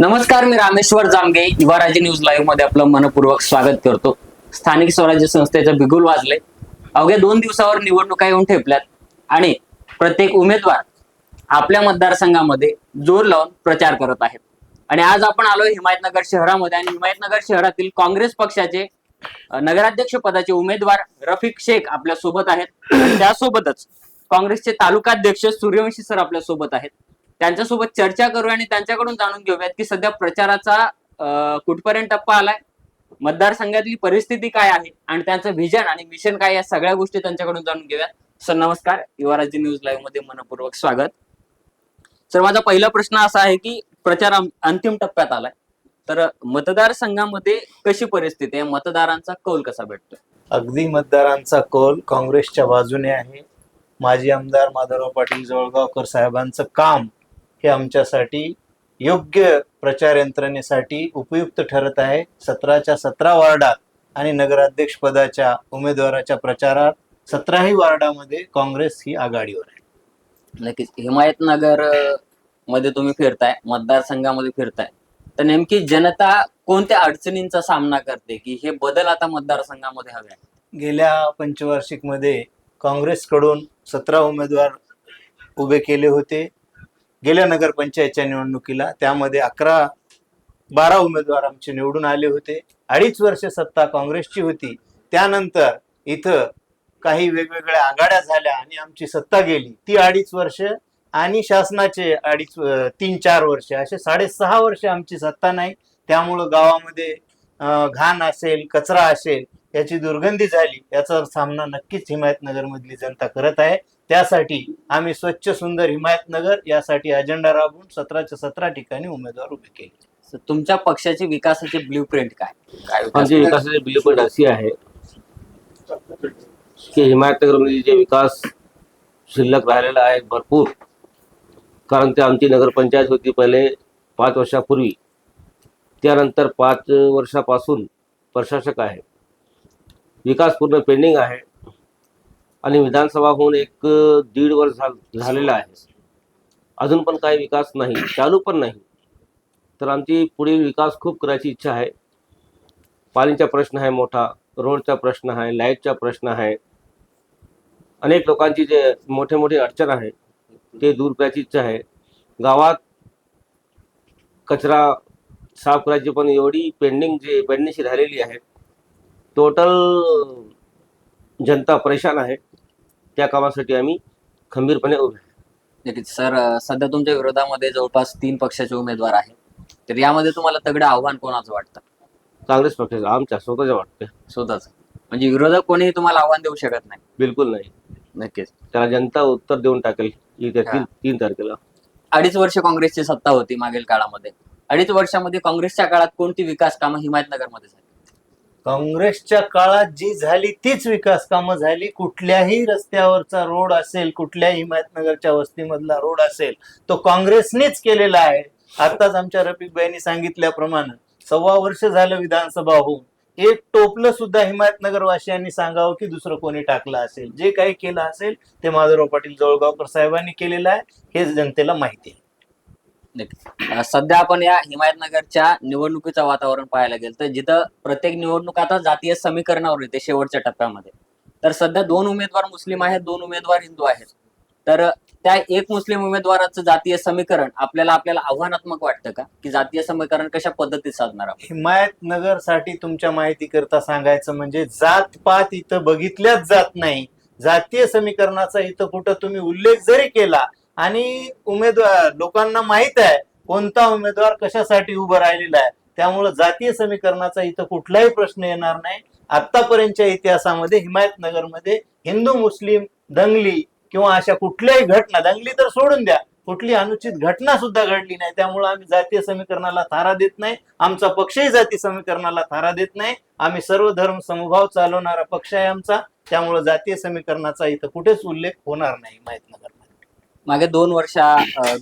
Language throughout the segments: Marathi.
नमस्कार मी रामेश्वर जामगे युवाराजे न्यूज लाईव्हमध्ये आपलं मनपूर्वक स्वागत करतो. स्थानिक स्वराज्य संस्थेचं बिगुल वाजले अवघ्या दोन दिवसावर निवडणुका येऊन ठेपल्यात आणि प्रत्येक उमेदवार आपल्या मतदारसंघामध्ये जोर लावून प्रचार करत आहेत. आणि आज आपण आलोय हिमायतनगर शहरामध्ये आणि हिमायतनगर शहरातील काँग्रेस पक्षाचे नगराध्यक्ष पदाचे उमेदवार रफिक शेख आपल्यासोबत आहेत. त्यासोबतच काँग्रेसचे तालुकाध्यक्ष सूर्यवंशी सर आपल्यासोबत आहेत. त्यांच्यासोबत चर्चा करूया आणि त्यांच्याकडून जाणून घेऊयात की सध्या प्रचाराचा कुठपर्यंत टप्पा आलाय मतदारसंघातली परिस्थिती काय आहे आणि त्यांचं व्हिजन आणि मिशन काय या सगळ्या गोष्टी त्यांच्याकडून जाणून घेऊयात. सर नमस्कार. युवराज्य न्यूज लाईव्हमध्ये मनपूर्वक स्वागत. सर माझा पहिला प्रश्न असा आहे की प्रचार अंतिम टप्प्यात आलाय. तर मतदारसंघामध्ये कशी परिस्थिती आहे? मतदारांचा कौल कसा भेटतो अगदी मतदारांचा कौल काँग्रेसच्या बाजूने आहे. माजी आमदार माधवराव पाटील जवळगावकर साहेबांचं काम हे आमच्यासाठी योग्य प्रचार यंत्रणेसाठी उपयुक्त ठरत आहे. सतराच्या सतरा वार्डात आणि नगराध्यक्ष पदाच्या उमेदवाराच्या प्रचारात सतराही वार्डामध्ये काँग्रेस ही आघाडीवर आहे. नक्कीच. हिमायतनगरमध्ये तुम्ही फिरताय मतदारसंघामध्ये फिरताय. तर नेमकी जनता कोणत्या अडचणींचा सामना करते की हे बदल आता मतदारसंघामध्ये हवे आहेत? गेल्या पंचवार्षिकमध्ये काँग्रेसकडून सतरा उमेदवार उभे केले होते. गेल्या नगरपंचायतच्या निवडणुकीला त्यामध्ये अकरा बारा उमेदवार आमचे निवडून आले होते. अडीच वर्ष सत्ता काँग्रेसची होती. त्यानंतर इथं काही वेगवेगळ्या आघाड्या झाल्या आणि आमची सत्ता गेली. ती अडीच वर्ष आणि शासनाचे अडीच तीन चार वर्ष असे साडेसहा वर्ष आमची सत्ता नाही. त्यामुळं गावामध्ये घाण असेल कचरा असेल याची दुर्गंधी झाली याचा सामना नक्कीच हिमायतनगर मधली जनता करत आहे. त्यासाठी आम्ही स्वच्छ सुंदर हिमायतनगर यासाठी अजेंडा राबवून सतराच्या सतरा ठिकाणी उमेदवार उभे केले. तर तुमच्या पक्षाची विकासाची ब्ल्यू प्रिंट काय आमची विकासाची बिलकुल अशी आहे की हिमायतनगरमध्ये जे विकास शिल्लक राहिलेला आहे भरपूर कारण ते आमची नगरपंचायत होती पहिले पाच वर्षापूर्वी. त्यानंतर पाच वर्षापासून प्रशासक आहे. विकास पूर्ण पेंडिंग आहे. आणि विधानसभा होऊन एक दीड वर्ष झाल- झालेलं आहे. अजून पण काही विकास नाही चालू पण नाही. तर आमची पुढील विकास खूप करायची इच्छा आहे. पाणीचा प्रश्न आहे मोठा रोडचा प्रश्न आहे लाईटचा प्रश्न आहे. अनेक लोकांची जे मोठे मोठे अडचण आहे ते दूर करायची इच्छा आहे. गावात कचरा साफ करायची पण एवढी पेंडिंग जे पेंडिंगशी राहिलेली आहे. टोटल जनता परेशान आहे. त्या कामासाठी आम्ही खंबीरपणे उभे. नक्कीच सर सध्या तुमच्या विरोधामध्ये जवळपास तीन पक्षाचे उमेदवार आहेत. तर यामध्ये तुम्हाला तगडं आव्हान कोणाचं वाटतं? काँग्रेस पक्षाचं आमच्या स्वतःच्या वाटते. स्वतःच. म्हणजे विरोधक कोणीही तुम्हाला आव्हान देऊ शकत नाही. बिलकुल नाही. नक्कीच. त्याला जनता उत्तर देऊन टाकेल. येत्या तीन तीन तारखेला. अडीच वर्ष काँग्रेसची सत्ता होती मागील काळामध्ये. अडीच वर्षामध्ये काँग्रेसच्या काळात कोणती विकास कामं हिमायतनगरमध्ये झाली? काँग्रेसच्या काळात जी झाली तीच विकास कामं झाली. कुठल्याही रस्त्यावरचा रोड असेल कुठल्याही हिमायतनगरच्या वस्तीमधला रोड असेल तो काँग्रेसनेच केलेला आहे. आताच आमच्या रफिक बाईंनी सांगितल्याप्रमाणे सव्वा वर्ष झालं विधानसभा होऊन. एक टोपलं सुद्धा हिमायतनगर वासियांनी सांगावं की दुसरं कोणी टाकलं असेल. जे काही केलं असेल ते माधवराव पाटील जवळगावकर साहेबांनी केलेलं आहे. हे जनतेला माहिती आहे. सध्या आपण या हिमायतनगरच्या निवडणुकीचं वातावरण पाहायला गेलं तर जिथं प्रत्येक निवडणूक आता जातीय समीकरणावर येते शेवटच्या टप्प्यामध्ये. तर सध्या दोन उमेदवार मुस्लिम आहेत दोन उमेदवार हिंदू आहेत. तर त्या एक मुस्लिम उमेदवाराचं जातीय समीकरण आपल्याला आपल्याला आव्हानात्मक वाटतं का? की जातीय समीकरण कशा पद्धतीत साधणार हिमायत नगरसाठी तुमच्या माहिती करता सांगायचं म्हणजे जात पात इथं बघितल्याच जात नाही. जातीय समीकरणाचा इथं कुठं तुम्ही उल्लेख जरी केला आणि उमेदवार लोकांना माहीत आहे कोणता उमेदवार कशासाठी उभं राहिलेला आहे. त्यामुळं जातीय समीकरणाचा इथं कुठलाही प्रश्न येणार नाही. आतापर्यंतच्या इतिहासामध्ये हिमायतनगरमध्ये हिंदू मुस्लिम दंगली किंवा अशा कुठल्याही घटना दंगली तर सोडून द्या. कुठली अनुचित घटना सुद्धा घडली नाही. त्यामुळे आम्ही जातीय समीकरणाला थारा देत नाही. आमचा पक्षही जाती समीकरणाला थारा देत नाही. आम्ही सर्व धर्म समभाव चालवणारा पक्ष आहे आमचा. त्यामुळे जातीय समीकरणाचा इथं कुठेच उल्लेख होणार नाही हिमायतनगरमध्ये मागे दोन वर्षा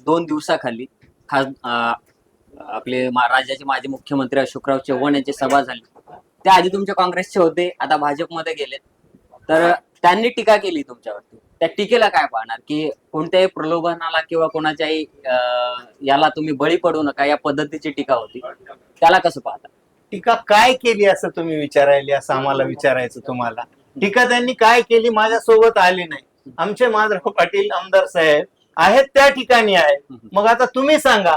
दोन दिवसाखाली खास आपले राज्याचे माजी मुख्यमंत्री अशोकराव चव्हाण यांची सभा झाली. त्या आधी तुमचे काँग्रेसचे होते आता भाजपमध्ये गेले तर त्यांनी टीका केली तुमच्यावरती. त्या टीकेला काय पाहणार? की कोणत्याही प्रलोभनाला किंवा कोणाच्याही याला तुम्ही बळी पडू नका या पद्धतीची टीका होती. त्याला कसं पाहता? टीका काय केली असं तुम्ही विचारायली असं आम्हाला विचारायचं तुम्हाला? टीका त्यांनी काय केली? माझ्यासोबत आली नाही. आमचे माधव पाटील आमदार साहेब आहेत त्या ठिकाणी आहेत मग आता तुम्ही सांगा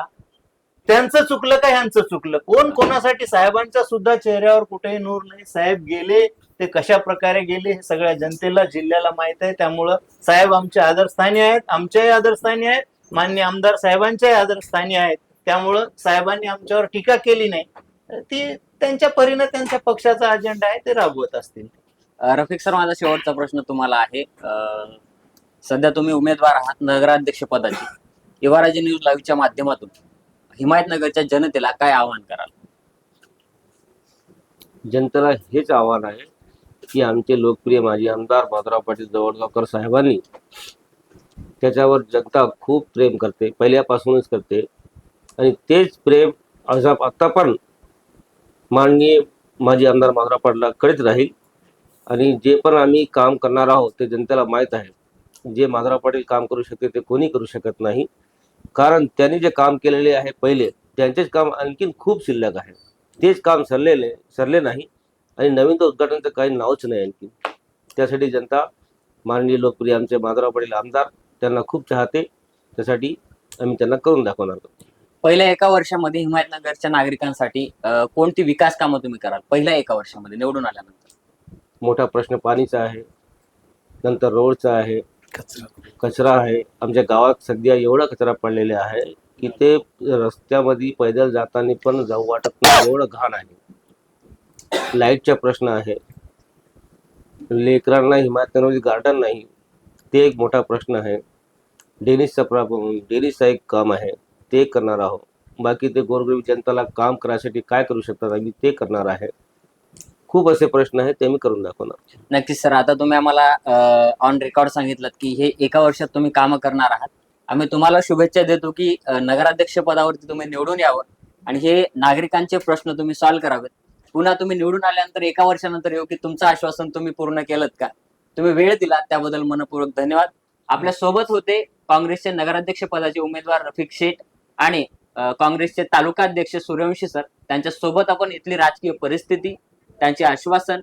त्यांचं चुकलं का ह्यांचं चुकलं? कोण कोणासाठी? साहेबांच्या सुद्धा चेहऱ्यावर कुठेही नूर नाही. साहेब गेले ते कशा प्रकारे गेले हे सगळ्या जनतेला जिल्ह्याला माहीत आहे. त्यामुळं साहेब आमचे आदरस्थानी आहेत आमच्याही आदरस्थानी आहेत मान्य आमदार साहेबांच्याही आदरस्थानी आहेत. त्यामुळं साहेबांनी आमच्यावर टीका केली नाही. ती त्यांच्या परीनं त्यांच्या पक्षाचा अजेंडा आहे ते राबवत असतील. रफिक सर माझा शेवटचा प्रश्न तुम्हाला आहे. सध्या तुम्ही उमेदवार आहात नगराध्यक्ष पदाची. युवाराजे न्यूज लाईव्हच्या माध्यमातून हिमायतनगरच्या जनतेला काय आवाहन कराल? जनतेला हेच आव्हान आहे की आमचे लोकप्रिय माजी आमदार माधवराव पाटील जवळगावकर साहेबांनी त्याच्यावर जनता खूप प्रेम करते पहिल्यापासूनच करते. आणि तेच प्रेम आज आता पण माननीय माजी आमदार माधवराव करीत राहील. आणि जे पण आम्ही काम करणार आहोत ते जनतेला माहीत आहे. जे माधवराव पाटील काम करू शकते ते कोणी करू शकत नाही. कारण त्यांनी जे काम केलेले आहे पहिले त्यांचेच काम आणखीन खूप शिल्लक आहे. तेच काम सरलेले सरले नाही. आणि नवीन तर उद्घाटनाचं काही नावच नाही आणखी. त्यासाठी जनता माननीय लोकप्रिय आमचे माधवराव पाटील आमदार त्यांना खूप चाहते. त्यासाठी आम्ही त्यांना करून दाखवणार. पहिल्या एका वर्षामध्ये हिमायतनगरच्या नागरिकांसाठी कोणती विकास कामं तुम्ही कराल? पहिल्या एका वर्षामध्ये निवडून आल्यानंतर. मोठा प्रश्न पाणीचा आहे नंतर रोडचा आहे कचरा आहे. आमच्या गावात सध्या एवढा कचरा पडलेला आहे की ते रस्त्यामध्ये पैदल जाताना पण जाऊ वाटत नाही एवढं घाण आहे. लाईटचा प्रश्न आहे. लेकरांना हिमाचल गार्डन नाही ते एक मोठा प्रश्न आहे. डेनिसचा प्रॉब्लेम डेनिसचा एक काम आहे ते करणार आहोत. बाकी ते गोरगरीब जनताला काम करायसाठी काय करू शकतात आम्ही ते करणार आहे. खूप असे प्रश्न आहेत ते मी करून दाखवणार. नक्कीच सर आता तुम्ही आम्हाला ऑन रेकॉर्ड सांगितलं की हे एका वर्षात तुम्ही कामं करणार आहात. आम्ही तुम्हाला शुभेच्छा देतो की नगराध्यक्ष पदावरती तुम्ही निवडून यावं आणि हे नागरिकांचे प्रश्न तुम्ही सॉल्व्ह करावेत. पुन्हा तुम्ही निवडून आल्यानंतर एका वर्षानंतर येऊ की तुमचं आश्वासन तुम्ही पूर्ण केलं का? तुम्ही वेळ दिला त्याबद्दल मनपूर्वक धन्यवाद. आपल्यासोबत होते काँग्रेसचे नगराध्यक्ष पदाचे उमेदवार रफिक शेठ आणि काँग्रेसचे तालुका अध्यक्ष सूर्यवंशी सर. त्यांच्यासोबत आपण इथली राजकीय परिस्थिती त्यांचे आश्वासन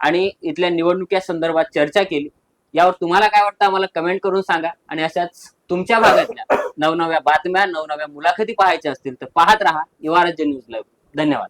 आणि इथल्या निवडणुकीच्या संदर्भात चर्चा केली. यावर तुम्हाला काय वाटतं आम्हाला कमेंट करून सांगा आणि अशाच तुमच्या भागातल्या नवनव्या बातम्या नवनव्या मुलाखती पाहायच्या असतील तर पाहत राहा युवा राज्य न्यूज लाईव्ह. धन्यवाद.